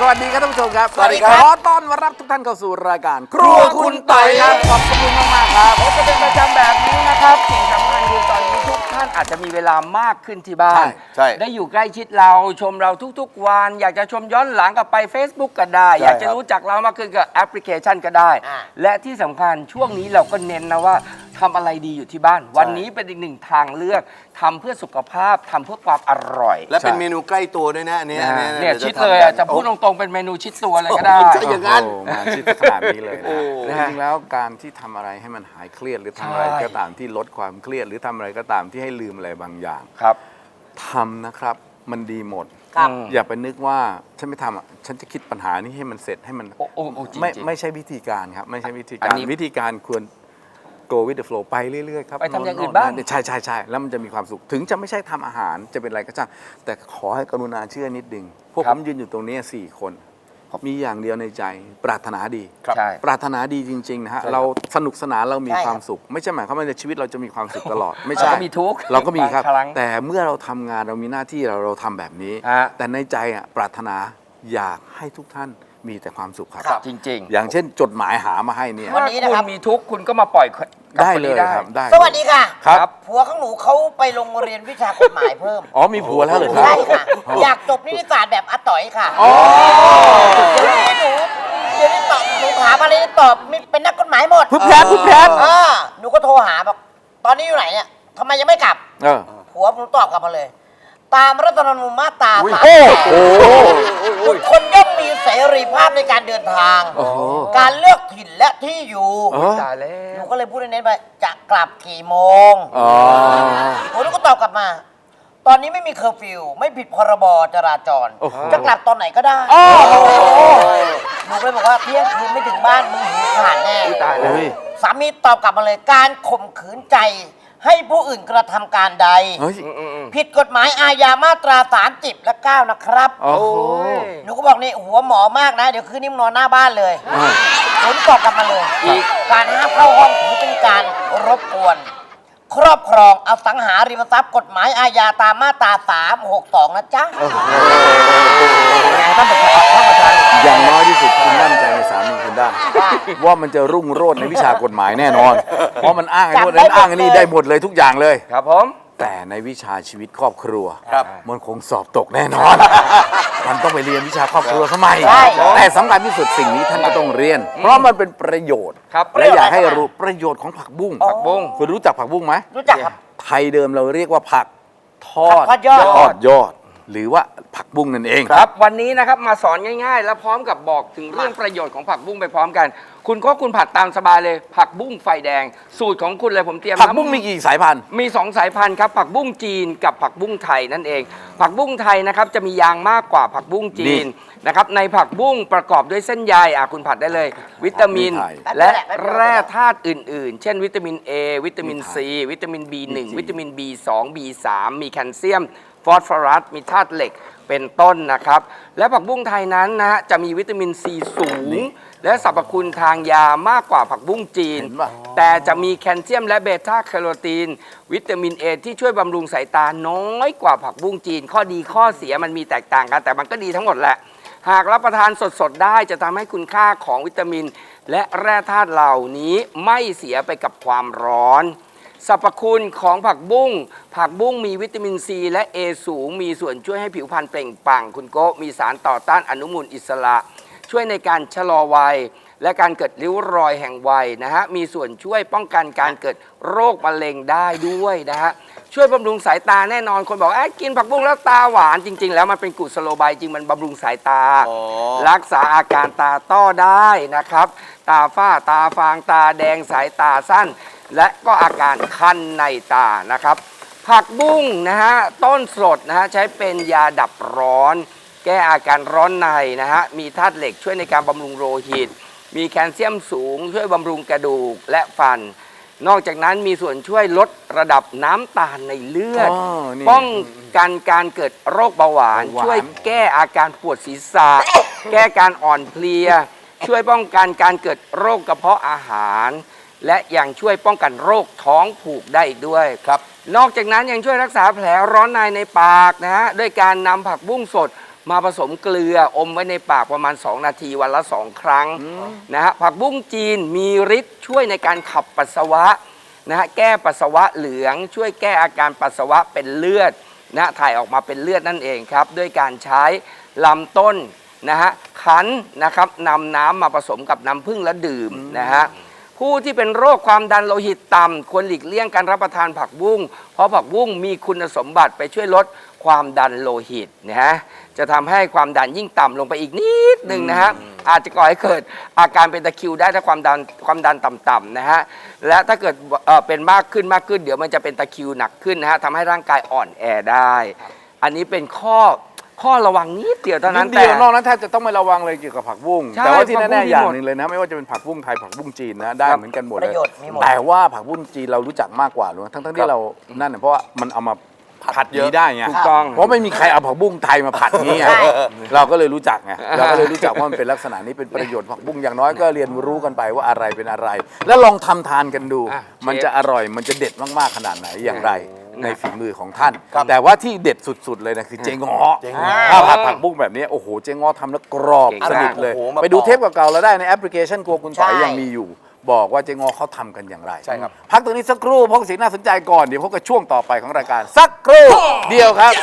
สวัสดีครับท่านผู้ชมครับ สวัสดีครับ ขอต้อนรับทุกท่านเข้าสู่รายการ ครัวคุณต่อยครับ ขอบคุณมากๆครับพบกันเป็นประจำแบบนี้นะครับสิ่งสำคัญคือตอนนี้ทุกท่านอาจจะมีเวลามากขึ้นที่บ้าน ใช่ใช่ได้อยู่ใกล้ชิดเราชมเราทุกๆ วัน อยากจะชมย้อนหลังกับไป Facebook ก็ได้ ใช่อยากจะครับ รู้จักเรามากขึ้นกับแอปพลิเคชันก็ได้ และที่สำคัญช่วงนี้เราก็เน้นนะว่าทำอะไรดีอยู่ที่บ้าน วันนี้เป็นอีกหนึ่งทางเลือกทำเพื่อสุขภาพทำเพื่อความอร่อยและเป็นเมนูใกล้ตัวด้วยนะอันเนี้ยนะอันฮะนี้เนี่ยดี๋วชิดทำเลยกัอะนจะพูดตโอ้รงๆเป็นเมนูชิดตัวเลยก็ได้โอ้ใช่อย่างนั้น โอ้มาชิดขนาดนี้เลยนะโอ้จริงๆแล้วการที่ทำอะไรให้มันหายเครียดหรือทำอะไรใช่ก็ตามที่ลดความเครียด หรือทำอะไรก็ตามที่ให้ลืมอะไรบางอย่างครับ ทำนะครับมันดีหมด ครับ อย่าไปนึกว่าฉันไม่ทำอะฉันจะคิดปัญหานี้ให้มันเสร็จให้มัน โอ้โอ้โอ้จริงๆ ไม่ไม่ใช่วิธีการครับ ไม่ใช่วิธีอักานรนี้ วิธีการควร go with the flow ไปเรื่อยๆครับไปทำอย่างอื่นโๆบ้าง ใช่ใช่ใช่แล้วมันจะมีความสุข ถึงจะไม่ใช่ทำอาหารจะเป็นอะไรก็ช่างแต่ขอให้กรุณาเชื่อนิดนึงพวกครัผบมยืนอยู่ตรงนี้สี่คน มีอย่างเดียวในใจปรารถนาดี ใช่ ปรารถนาดีจริงๆนะฮะใช่ครับเราสนุกสนานเรามีใช่ครับความสุข ไม่ใช่หมายความว่าในชีวิตเราจะมีความสุขตลอด ไม่ใช่เราก็มีทุกข์เราก็มีครับ บางครั้งแต่เมื่อเราทำงานเรามีหน้าที่เราเราทำแบบนี้ ฮะ แต่ในใจอะปรารถนาอยากให้ทุกท่านมีแต่ความสุขครับ จริงๆอย่างเช่นจดหมายหามาให้เนี่ย วันนี้นะครับถ้าณมีทุกข์คุณก็มาปล่อย กับได้คนเลนี้ยครับได้สวัสดีค่ะครับ ผัวของหนูเขาไปโรงเรียนวิชากฎหมายเพิ่มอ๋อมีผัวแล้วเหรอครับ ใช่ค่ะ อยากจบนิติศาสตร์แบบอาต่อยค่ะอ๋อเดี๋ยวนี้หนูเดี๋ยวนี้ตอบหนูถามอะไรนี่ตอบมีเป็นนักกฎหมายหมดพึบแพรบพึบแพรบ เออหนูก็โทรหาบอกตอนนี้อยู่ไหนเนี่ยทำไมยังไม่กลับ เออผัวหนูตอบกลับมาเลย ตามรัฐธรรมนูญมาตราสามโอ้โหทุกคนย่อมมีเส รีภาพในการเดินทาง โอ้โห การเลือกถิ่นและที่อยู่เออตายแล้หนูวก็เลยพูดในเน้นไปจะกลับกี่โมงอ๋อผมก็ตอบกลับมา ตอนนี้ไม่มีเคอร์ฟิว ไม่ผิดพรบจราจร โอ้โห จะกลับตอนไหนก็ได้หนูก็เลยบอกว่าเที่ยงคืนไม่ถึงบ้านมึงหูขาดแน่ ตายแล้วเฮ้ย สามีตอบกลับมาเลยการข่มขืนใจ ให้ผู้อื่นกระทำการใด เฮ้ย ผิดกฎหมายอาญามาตรา30และ9นะครับ โอ้โห หนูก็บอกนี่หัวหมอมากนะ เดี๋ยวคืนนี้มึงนอนหน้าบ้านเลยผลตอบกลับมาเลยอีกการห้ามเข้าห้องถือเป็นการรบกวน ครอบครองอสังหาริมทรัพย์กฎหมายอาญาตามมาตรา362นะจ๊ะท่านประธานท่านประธาน อย่างน้อยที่สุดคุณมั่นใจในสามีคุณได้ ว่ามันจะรุ่งโรจน์ในวิชากฎหมายแน่นอน เพราะมันอ้างไอ้พวกนั้นอ้างไอ้นี่ได้หมดเลยทุกอย่างเลย ครับผม แต่ในวิชาชีวิตครอบครัวครับมันคงสอบตกแน่นอน มันต้องไปเรียนวิชาครอบครัวสมัยใช่แต่สำคัญที่สุดสิ่งนี้ท่านก็ต้องเรียน เพราะมันเป็นประโยชน์ ครับและอยากให้รู้ประโยชน์ของผักบุ้งผักบุ้งคุณรู้จักผักบุ้งไหมรู้จักครับไทยเดิมเราเรียกว่าผักทอดผักทอดยอดทอดยอด หรือว่าผักบุ้งนั่นเองครับ วันนี้นะครับมาสอนง่าย ๆ แล้วพร้อมกับบอกถึงเรื่องประโยชน์ของผักบุ้งไปพร้อมกัน คุณก็คุณผัดตามสบายเลย ผักบุ้งไฟแดง สูตรของคุณเลยผมเตรียมผักบุ้งมีกี่สายพันธุ์มีสองสายพันธุ์ครับผักบุ้งจีนกับผักบุ้งไทยนั่นเอง ผักบุ้งไทยนะครับจะมียางมากกว่าผักบุ้งจีนนะครับในผักบุ้งประกอบด้วยเส้นใยอะคุณผัดได้เลย วิตามินผักบุ้งไทยและแป๊บเดียวแร่ธาตุอื่น ๆ เช่น วิตามิน A วิตามินมีไท C ยวิตามิน B1 มีจีนวิตามิน B2 B3 มีแคลเซียม ฟอสฟอรัส มีธาตุเหล็กเป็นต้นนะครับ และผักบุ้งไทยนั้นนะฮะจะมีวิตามินซีสูง และสรรพคุณทางยามากกว่าผักบุ้งจีนเห็นป่ะแต่จะมีแคลเซียมและเบต้าแคโรทีน วิตามินเอที่ช่วยบำรุงสายตาน้อยกว่าผักบุ้งจีน ข้อดีข้อเสียมันมีแตกต่างกัน แต่มันก็ดีทั้งหมดแหละ หากรับประทานสดๆได้จะทำให้คุณค่าของวิตามิน และแร่ธาตุเหล่านี้ไม่เสียไปกับความร้อน สรรพคุณของผักบุ้ง ผักบุ้งมีวิตามินซี และ A สูง มีส่วนช่วยให้ผิวพรรณเปล่งปลั่ง คุณโก้มีสารต่อต้านอนุมูลอิสระ ช่วยในการชะลอวัย และการเกิดริ้วรอยแห่งวัยนะฮะมีส่วนช่วยป้องกันการเกิดโรคมะเร็งได้ด้วยนะฮะช่วยบำรุงสายตาแน่นอนคนบอกเอ้ยกินผักบุ้งแล้วตาหวานจริง ๆ แล้วมันเป็นกุศโลบายจริงมันบำรุงสายตา อ๋อ รักษาอาการตาต้อได้นะครับ ตาฝ้าตาฟางตาแดงสายตาสั้น และก็อาการคันในตานะครับ ผักบุ้งนะฮะต้นสดนะฮะใช้เป็นยาดับร้อน แก้อาการร้อนในนะฮะมีธาตุเหล็กช่วยในการบำรุงโลหิต มีแคลเซียมสูง ช่วยบำรุงกระดูกและฟัน นอกจากนั้นมีส่วนช่วยลดระดับน้ำตาลในเลือด อ๋อนี่ป้องกันการเกิดโรคเบาหวาน เบาหวาน ช่วยแก้อาการปวดศีรษะ แก้การอ่อนเพลีย ช่วยป้องกันการเกิดโรคกระเพาะอาหาร และยังช่วยป้องกันโรคท้องผูกได้อีกด้วยครับ นอกจากนั้นยังช่วยรักษาแผลร้อนในในปากนะฮะด้วยการนำผักบุ้งสด มาผสมเกลืออมไว้ในปากประมาณ 2 นาทีวันละ 2 ครั้งนะฮะผักบุ้งจีนมีฤทธิ์ช่วยในการขับปัสสาวะนะฮะแก้ปัสสาวะเหลือง ช่วยแก้อาการปัสสาวะเป็นเลือดนะฮะถ่ายออกมาเป็นเลือดนั่นเองครับ ด้วยการใช้ลำต้นนะฮะคั้นนะครับนำน้ำมาผสมกับน้ำผึ้งและดื่มนะฮะ ผู้ที่เป็นโรคความดันโลหิตต่ำควรหลีกเลี่ยงการรับประทานผักบุ้งเพราะผักบุ้งมีคุณสมบัติไปช่วยลดความดันโลหิตนะฮะจะทำให้ความดันยิ่งต่ำลงไปอีกนิดหนึ่งนะฮะอาจจะก่อให้เกิดอาการเป็นตะคริวได้ถ้าความดันความดันต่ำๆนะฮะและถ้าเกิดเอ่อเป็นมากขึ้นมากขึ้น เดี๋ยวมันจะเป็นตะคริวหนักขึ้นนะฮะทำให้ร่างกายอ่อนแอได้ อันนี้เป็นข้อ ข้อระวังนิดเดียวเท่านินั้ดนเดียวนอกนั้นแทบจะต้องไม่ระวังเลยเกี่ยวกับผักบุ้งใช่แต่ว่าที่ผักบุ้แน่งๆอย่างมีหมดหนึ่งเลยนะ ไม่ว่าจะเป็นผักบุ้งไทยผักบุ้งจีนนะได้ครับเหมือนกันหมดปเลระยโยชน์มีหมด แต่ว่าผักบุ้งจีนเรารู้จักมากกว่ารู้ไหมทั้งๆที่เรานั่นน่ะเพราะว่ามันเอามาผัดนี้ได้ไงถูกต้อง เพราะไม่มีใครเอาผักบุ้งไทยมาผัดนี้ไงใช่เราก็เลยรู้จักไงเราก็เลยรู้จักว่ามันเป็นลักษณะนี้เป็นประโยชน์ผักบุ้งอย่างน้อยก็เรียนรู้กันไปว่าอะไรเป็นอะไร แล้วลองทำทานกันดู อะมันเชฟ จะอร่อยมันจะเด็ดมากๆขนาดไหนอย่างไรนะ ในฝีมือของท่าน แต่ว่าที่เด็ดสุดๆเลยนะคือเจงอเจ๊ง้อถ้าผัดผักบุ้งแบบนี้โอ้โหเจงอทำแล้วกรอบเก่งสมากนิทเลยโอ้โหมาไปดูบอกเทปเก่าๆเราได้ในแอปพลิเคชันครัวคุณต่อยใช่ยังมีอยู่บอกว่าเจงอเขาทำกันอย่างไร ใช่ครับ พักตรงนี้สักครู่เพราะสิ่งน่าสนใจก่อน เดี๋ยวพบกับช่วงต่อไปของรายการสักครู่เดียวครับ